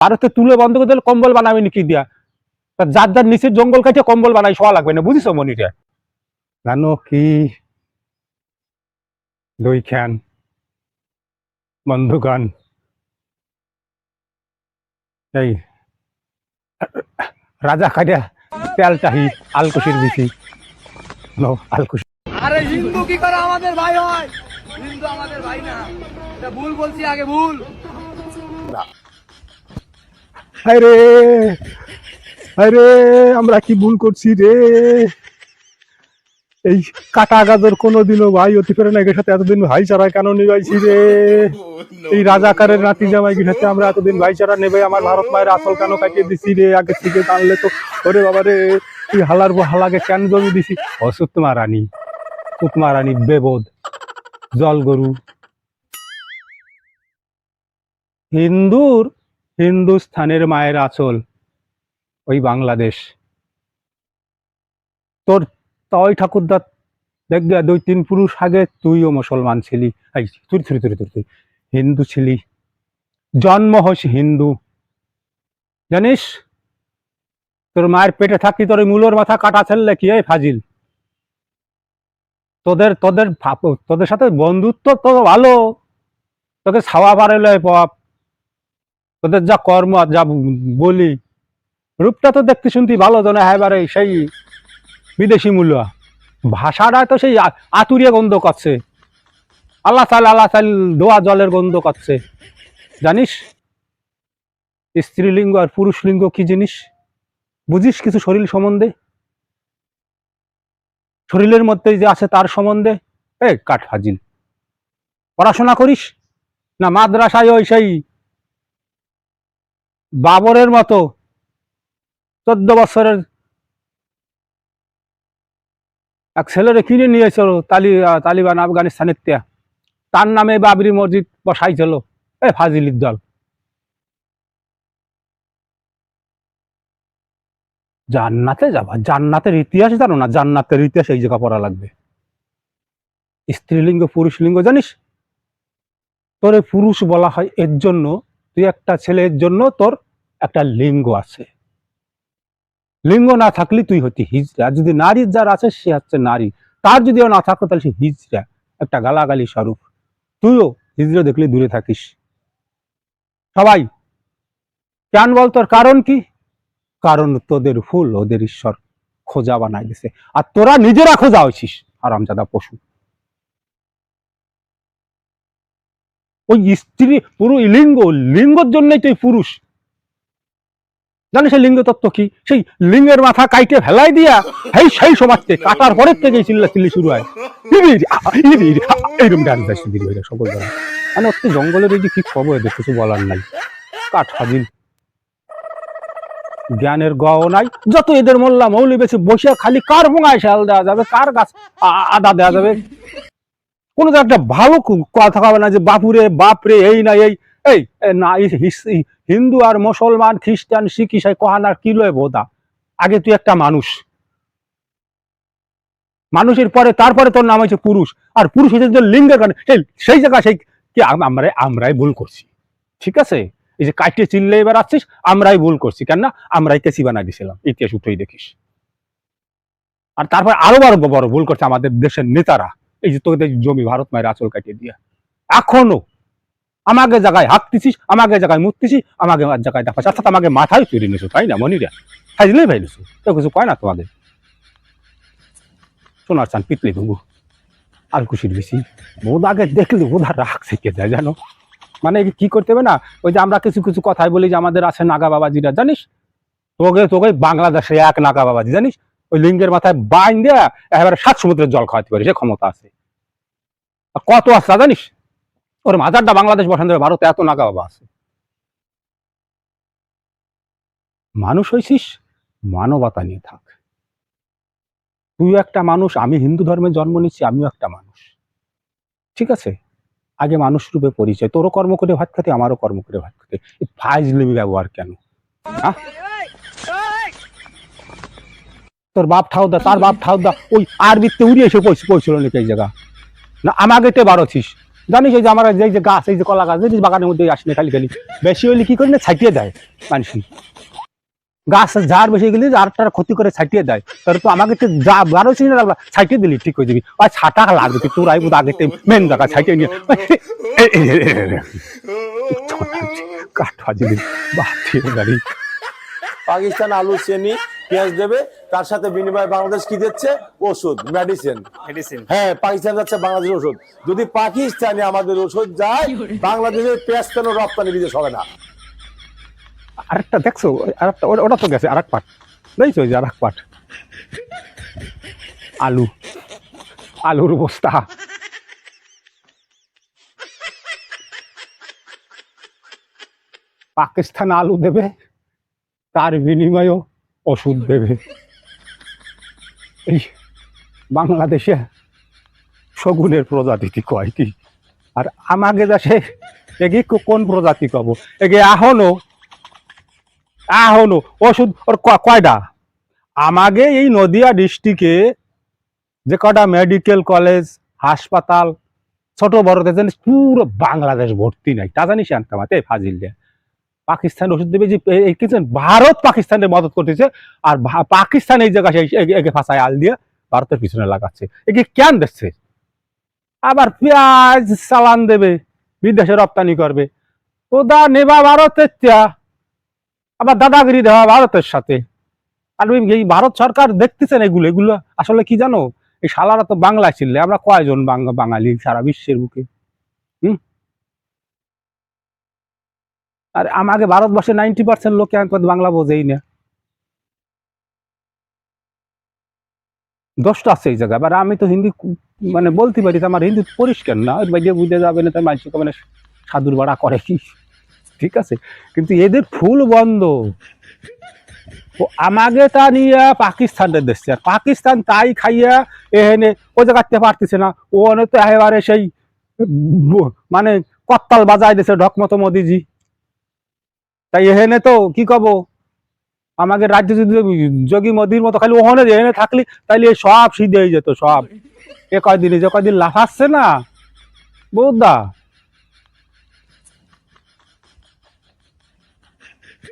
ভারতে তুলে বন্ধ করে দিলে কম্বল বানাবে নাকি দিয়া? তা যার যার নিচের জঙ্গল কাটে কম্বল বানাই শোয়া লাগবে না বুঝিস মনিটা জানো কি দই খান বন্ধুগান এই রাজা খাইয়া তেল চাহি আলকুশির বেশি নো আলকুশি। আরে হিন্দু কি করে আমাদের ভাই হয়? হিন্দু আমাদের ভাই না। এটা ভুল বলছি আগে ভুল। আরে আরে আমরা কি ভুল করছি রে? এই কাটা গাজর কোনোদিনও ভাই অতি করে নাকি সাথে এতদিন ভাইচারা কেন নিবাইছি রে? এই রাজাকারের নাতি জামাইকে সাথে আমরা এতদিন ভাইচারা নেবে আমার ভারত মায়ের আসল কেন কাটিয়ে দিছি রে? আগে থেকে টানলে তো, ওরে বাবা রে, তুই হালার হালাকে কেন জমি দিছি? অসুতমা রানী, সুতমা রানী বেবোধ, জল গরু। হিন্দুর হিন্দুস্থানের মায়ের আচল, ওই বাংলাদেশ। তোর তই ঠাকুরদা দেখবে দুই তিন পুরুষ আগে তুইও মুসলমান ছিলি। এই, তুই তুই তুই তুই তুই, হিন্দু ছিলি। জন্ম হস হিন্দু। জানিস? তোর মায়ের পেটে থাকতি তোর মূলর মাথা কাটা ছেলে কি, এই ফাজিল? তোদের তোদের তোদের সাথে বন্ধুত্ব তো ভালো। তোকে ছাওয়া পারেলে পপ তোদের যা কর্ম যা বলি, রূপটা তো দেখতে শুনতে ভালো তো না এবারে সেই বিদেশি মূল্য। ভাষাটা তো সেই আতুরিয়া গন্ধ করছে। আল্লাহ চাল আল্লাহ চাল দোয়া জলের গন্ধ করছে। জানিস? স্ত্রীলিঙ্গ আর পুরুষ লিঙ্গ কি জিনিস? বুঝিস কিছু শরীর সম্বন্ধে? শরীরের মধ্যে যে আছে তার সম্বন্ধে? এ কাঠ হাজিল। পড়াশোনা করিস? না মাদ্রাসায় ওই সেই বাবরের মতো চোদ্দ বছরের এক ছেলেরে কিনে নিয়েছিল তালি তালিবান আফগানিস্তানের তিয়া তার নামে বাবরি মসজিদ বসাইছিল। এ ফাজিলির দল। জান্নাতে যাবা। জান্নাতের ইতিহাস জানো না? জান্নাতের ইতিহাস এই জায়গা পড়া লাগবে। স্ত্রীলিঙ্গ পুরুষ লিঙ্গ জানিস? তোরে পুরুষ বলা হয় এর জন্য তুই একটা ছেলের জন্য তোর একটা লিঙ্গ আছে। লিঙ্গ না থাকলে তুই হতি হিজড়া। আর যদি নারীর যার আছে, সে হচ্ছে নারী। তার যদিও না থাকতো, তাহলে সে হিজড়া। একটা গালাগালি স্বরূপ। তুইও হিজড়া দেখলে দূরে থাকিস। সবাই, কেন বল তোর কারণ কি? কারণ তোদের ফুল ওদের ঈশ্বর খোঁজা বানাই দিছে। আর তোরা নিজেরা খোঁজা হয়েছিস আরামজাদা পশু। ওই স্ত্রী পুরো লিঙ্গ, লিঙ্গর জন্যই তুই পুরুষ। জানিস সেই লিঙ্গ তত্ত্ব কি? সেই লিঙ্গের মাথা কাইটে ফেলাই দিয়া সেই সেই সমাজকে কাটার পরের থেকেই চিল্লা চিল্লি শুরু হয়। সকল জানা। মানে অত জঙ্গলের এই যে কি খবর এদের কিছু বলার নাই। কাঠ হাজিল জ্ঞানের গও নাই। যত এদের মোল্লা মৌলি বেশি বসে খালি কার ভোঙায় শাল দেওয়া যাবে, কার গাছ আদা দেওয়া যাবে? কোনো একটা ভালো কথা হবে না যে বাপুরে, বাপরে, এই না এই। এই না হিন্দু আর মুসলমান, খ্রিস্টান, শিখ, ইসাই কহানার কি লয় বোধা? আগে তুই একটা মানুষ। মানুষের পরে, তারপরে তোর নাম হচ্ছে পুরুষ। আর পুরুষ হচ্ছে যে লিঙ্গের কারণে সেই সেই জায়গা, সেই কি আম- আমরা আমরাই ভুল করছি। ঠিক আছে? এই যে কাটিয়ে চিল্লে এবার আসছিস, আমরাই ভুল করছি। কেন না? আমরাই কেসি বানাই দিছিলাম। ইতিহাস উঠেই দেখিস। আর তারপর আরও বড় বড় ভুল করছে আমাদের দেশের নেতারা। এই যে তোদের জমি ভারত মায়ের আচল কাটিয়ে দিয়া। এখনও আমাকে জায়গায় হাঁকতেছিস, আমাকে জায়গায় মুততেছিস, আমাকে জায়গায় দেখাচ্ছ অর্থাৎ আমাকে মাথায় তুলে নিছো তাই না, মনিরা? ভাই নিছো তো কিছু কয় না তোমাকে সোনার চান, পিতলে দেবো আর খুশির বেশি। বোধ আগে দেখলে বোধ আর রাগ থেকে যায়, জানো? মানে কি করতে হবে না? ওই যে আমরা কিছু কিছু কথাই বলি যে আমাদের আছে নাগা বাবাজিরা, জানিস? তোকে তোকে বাংলাদেশে এক নাগা বাবাজি, জানিস? ওই লিঙ্গের মাথায় বাইন দেয়া একেবারে সাত সমুদ্রের জল খাওয়াতে পারে, সে ক্ষমতা আছে। কত আছে জানিস? ওর মাজারটা বাংলাদেশ বসান দেবে ভারতে এত নাগা বাবা আছে। মানুষ হয়েছিস মানবতা নিয়ে থাক। তুই একটা মানুষ, আমি হিন্দু ধর্মে জন্ম নিচ্ছি আমিও একটা মানুষ। ঠিক আছে? আগে মানুষ রূপে পরিচয়, তোরও কর্ম করে ভাত খাতে, আমারও কর্ম করে ভাত খাতে। ফাইজলিমি ব্যবহার কেন? হ্যাঁ তোর বাপ ঠাউদা তার বাপ ঠাউদা ওই আরবিতে উড়িয়ে এসে পৌঁছ পৌঁছলো নাকি এই জায়গা? না, আমাকে তে বারোছিস। জানিস এই যে আমার এই যে গাছ, এই যে কলা গাছ এই বাগানের মধ্যে আসলে খালি খালি। বেশি হইলে কি করে না ছাইটিয়ে দেয় মানুষই গাছ ঝাড় বেশি গেলে আরটার ক্ষতি করে ছাইটিয়ে দেয়। তাহলে তো আমাকে তো যা বারো চিনি লাগল ছাইটিয়ে দিলি, ঠিক হয়ে যাবি। আর ছাটা লাগবে তুই তোর আইবু আগে মেন জায়গা ছাইটিয়ে নিয়ে কাঠা জিনিস বাতিয়ে গাড়ি পাকিস্তান আলু চেনি। পেঁয়াজ দেবে তার সাথে বিনিময়ে বাংলাদেশ কি দিচ্ছে? ওষুধ মেডিসিন মেডিসিন হ্যাঁ পাকিস্তান যাচ্ছে বাংলাদেশের ওষুধ। যদি পাকিস্তানে আমাদের ওষুধ যায় বাংলাদেশের পেঁয়াজ কেন রপ্তানি বিদেশ হবে না? আরেকটা দেখছ আরেকটা ওটা ওটা তো গেছে আরেক পাট। দেখছ ওই যে আরেক পাট? আলু। আলুর বস্তা। পাকিস্তান আলু দেবে তার বিনিময়েও ওষুধ দেবে। এই বাংলাদেশে শগুনের প্রজাতি কয় কি? আর আমাকে দেশে এগে কোন প্রজাতি কব এগে এখনও এখনও ওষুধ ওর কয়টা আমাকে এই নদিয়া ডিস্ট্রিক্টে যে কটা মেডিকেল কলেজ, হাসপাতাল, ছোট বড় জানিস পুরো বাংলাদেশ ভর্তি নাই। তা জানিস আনতে মাতে, ফাজিল দিয়ে পাকিস্তান ওষুধ দেবে যে এই- এই কিছু ভারত পাকিস্তানের মদত করতেছে, আর পাকিস্তান এই এগে- এগে ফাঁসায় আল দিয়ে ভারতের পিছনে লাগাচ্ছে। একে কেন দিচ্ছে আবার পেঁয়াজ চালান দেবে, বিদেশে রপ্তানি করবে। ওদা নেবা ভারতের চা আবার দাদাগিরি দেওয়া ভারতের সাথে। আর এই ভারত সরকার দেখতেছেন এগুলো এগুলো আসলে কি জানো? এই শালারা তো বাংলায় ছিল আমরা কয়জন বাঙালি সারা বিশ্বের বুকে? হুম? আর আমাকে ভারতবর্ষে নাইনটি পার্সেন্ট লোকে বাংলা বোঝেই না। দোষটা আছে এই জায়গায় এবার আমি তো হিন্দি মানে বলতে পারি আমার হিন্দি পরিষ্কার না ওই বাইরে বুঝে যাবে না তার মানুষকে মানে সাধুর বাড়া করে কি। ঠিক আছে? কিন্তু এদের ফুল বন্ধ। ও আমাকে তা নিয়ে পাকিস্তানের দেখছে, আর পাকিস্তান তাই খাইয়া এখানে ও জায়গাতে পারতেছে না। ও অনেক তো একেবারে সেই মানে কত্তাল বাজাই দিছে ঢকমতো মোদিজি। তাই এখানে তো কি কব? আমাকে রাজ্য যোগী মোদির মতো খালি ওখানে এখানে থাকলি, তাইলে সব সিদ্ধ হয়ে যেত, সব। এ কয়দিনে যে কয়দিন লাফাচ্ছে না? বৌদা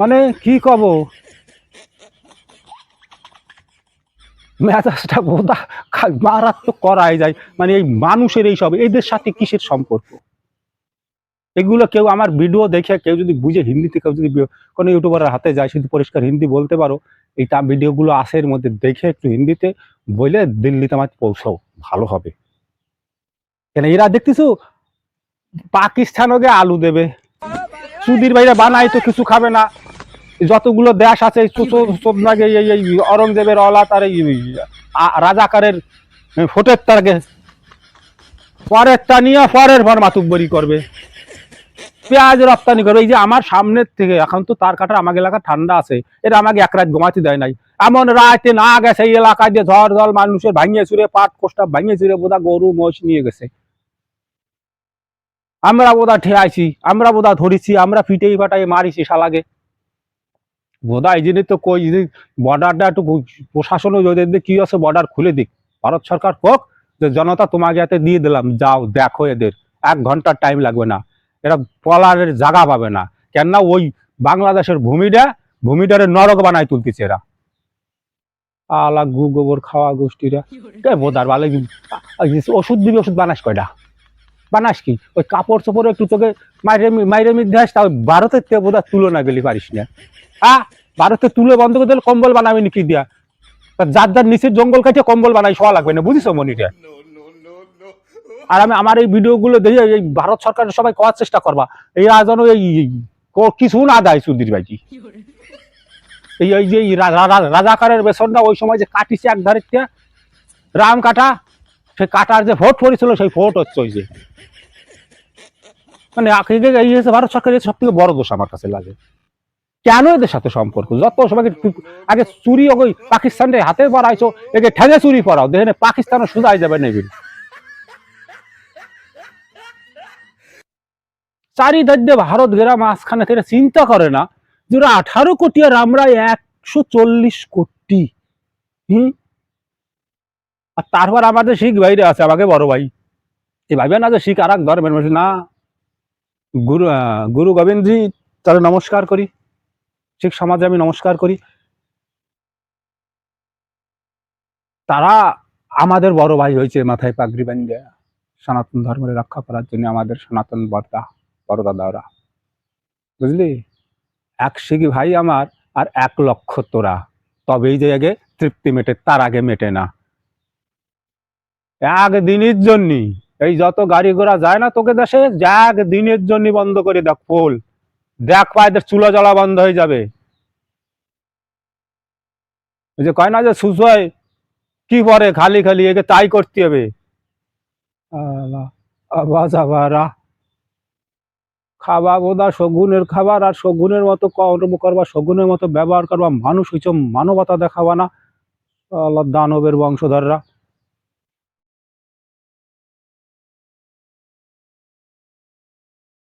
মানে কি কব? মেজাজটা বোধা মারাত্মক করাই যায়। মানে এই মানুষের এই সব এদের সাথে কিসের সম্পর্ক? এগুলো কেউ আমার ভিডিও দেখে, কেউ যদি বুঝে হিন্দিতে, কেউ যদি কোনো ইউটিউবারের হাতে যায়, শুধু পরিষ্কার হিন্দি বলতে পারো এইটা ভিডিওগুলো আসে এর মধ্যে দেখে একটু হিন্দিতে বলে দিল্লিতে আমার পৌঁছাও, ভালো হবে। কেন, এরা দেখতেছো, পাকিস্তান ওকে আলু দেবে। সুধীর ভাইরা বানাই তো কিছু খাবে না। যতগুলো দেশ আছে, এই এই এই অরঙ্গজেবের অলা তার এই রাজাকারের ফোটের তারকে পরেরটা নিয়ে পরের পর মাতুব্বরি করবে। পেঁয়াজ রপ্তানি করবে। এই যে আমার সামনের থেকে, এখন তো তার কাটার আমাকে এলাকা ঠান্ডা আছে, এটা আমাকে এক রাত ঘুমাতে দেয় নাই। এমন রাতে না গেছে এই এলাকায় দিয়ে ঝড় জল মানুষের ভাঙিয়ে চুরে পাট কোষ্টা ভাঙিয়ে চুরে বোধা গরু মোষ নিয়ে গেছে। আমরা বোধা ঠেয়াইছি, আমরা বোধা ধরেছি, আমরা ফিটেই ফাটাই মারিছি শালাগে বোধা এই জন্য তো কই, যদি বর্ডারটা একটু প্রশাসনও যদি কি আছে, বর্ডার খুলে দিক। ভারত সরকার হোক, যে জনতা তোমাকে হাতে দিয়ে দিলাম, যাও, দেখো এদের। এক ঘণ্টার টাইম লাগবে না। এরা পলারের জায়গা পাবে না। কেননা ওই বাংলাদেশের ভূমিটা, ভূমিটারে নরক বানায় তুলতেছে এরা। আলা গু গোবর খাওয়া গোষ্ঠীরা। কে বোধার ভালো ওষুধ দিবি, ওষুধ বানাস কয়টা? বানাস কি? ওই কাপড় চোপড় একটু তোকে মাইরে মাইরে মিধ্যে আস তাও ভারতের থেকে বোধহয় তুলনা গেলি পারিস না। আ ভারতে তুলে বন্ধ করে দিলে কম্বল বানাবি কি দিয়া? যার যার নিচের জঙ্গল কাটিয়ে কম্বল বানাই, শোয়া লাগবে না, বুঝিস মনিটা আর আমি আমার এই ভিডিওগুলো দেখে, এই ভারত সরকারের সবাই করার চেষ্টা করবা। এই যেন এই কিছু না দেয় সুধীর ভাইজি। এই এই যে রাজাকারের বেসনটা ওই সময় যে কাটিছে এক ধারে রাম কাটা, সে কাটার যে ভোট পড়েছিল, সেই ভোট হচ্ছে ওই যে। মানে এই হচ্ছে ভারত সরকারের সব থেকে বড় দোষ আমার কাছে লাগে। কেন এদের সাথে সম্পর্ক? যত সবাইকে আগে চুরি ওই পাকিস্তানের হাতে পড়াইছো একে ঠেঙে চুরি পড়াও দেখেন পাকিস্তানও সুদাই যাবে নেবেন চারিদার্যে ভারত গেরা মাঝখানে থেকে চিন্তা করে না যে ওরা আঠারো কোটি আর আমরা একশো চল্লিশ কোটি। হুম? আর তারপর আমাদের শিখ ভাইরা আছে, আমাকে বড় ভাই। এই ভাইবে না যে শিখ আর এক ধর্মের মানুষ? না। গুরু গুরু গোবিন্দজি, তারা নমস্কার করি। শিখ সমাজে আমি নমস্কার করি। তারা আমাদের বড় ভাই হয়েছে মাথায় পাগড়ি বান্ধে সনাতন ধর্মের রক্ষা করার জন্য আমাদের সনাতন বর্দা বড় দাদা ওরা। বুঝলি? এক শিখি ভাই আমার আর এক লক্ষ তোরা। তবেই যে আগে তৃপ্তি মেটে, তার আগে মেটে না। এক দিনের জন্য এই যত গাড়ি ঘোড়া যায় না তোকে দেশে যা এক দিনের জন্য বন্ধ করে দেখ পোল দেখ পায়েদের চুলা জ্বলা বন্ধ হয়ে যাবে। যে কয় না যে সুসয় কি পরে খালি খালি, একে তাই করতে হবে। আবাজ আবারা। খাবা বোধা শগুনের খাবার আর শগুনের মতো কর্ম করবা, শগুনের মতো ব্যবহার করবা, মানুষ হইছ মানবতা দেখাবা না। আল্লাহ দানবের বংশধররা।